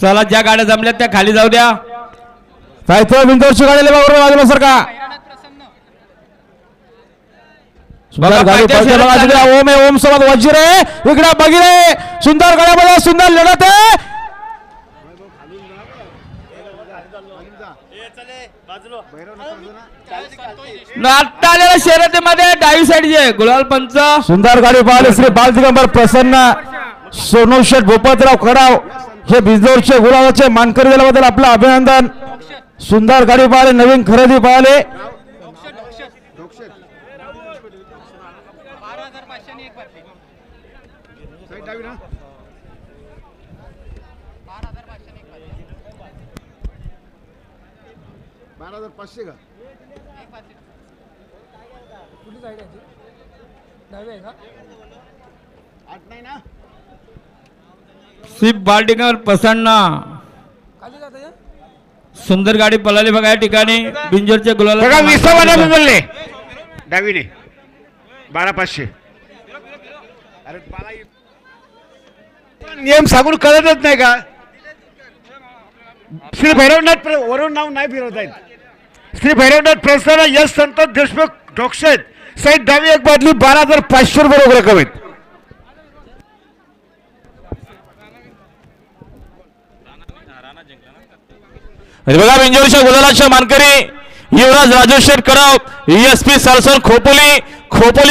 चला ज्या गाड्या जमल्यात त्या खाली जाऊ द्या. साहित्य बिंदोरची गाडी बाबा बाजूला सर का? ओम ए ओम सोबत वजीर आहे. इकडे बघिरे सुंदर गाड्या सुंदर लढत आहे. आलेल्या शर्यतीमध्ये डावी साईडचे गुलाल पंच. सुंदर गाडी पाहिली. श्री बाल दिगंबर प्रसन्न. सोनू शेठ भूपतराव खडाव हे बिजोरचे गुलाबाचे मानकरी दिल्याबद्दल आपलं अभिनंदन. सुंदर गाडी पाहिली नवीन खरेदी पाहिली. बारा हजार पाचशे का? आठ नाही ना? स्विफ्ट बाल्टिंगर प्रसन्न सुंदर गाडी पळाली बघा या ठिकाणी. बिंजोरचे गुलाल बघा विसावाला बोलले डावीने बारा पाचशे. अरे नियम सांगून कळतच नाही का? श्री भैरवनाथ वरून नाव नाही फिरवत आहेत श्री भैरवनाथ प्रसन्न यश संतोष देशमुख डोक्षेत साईड डावी एक बादली बारा हजार पाचशे रुपये रोख रक्कम आहेत आणि बघा बिंजोरच्या गुलालाच्या मानकरी युवराज राजू शेठ कराव एस पी सरसर खोपोली खोपोली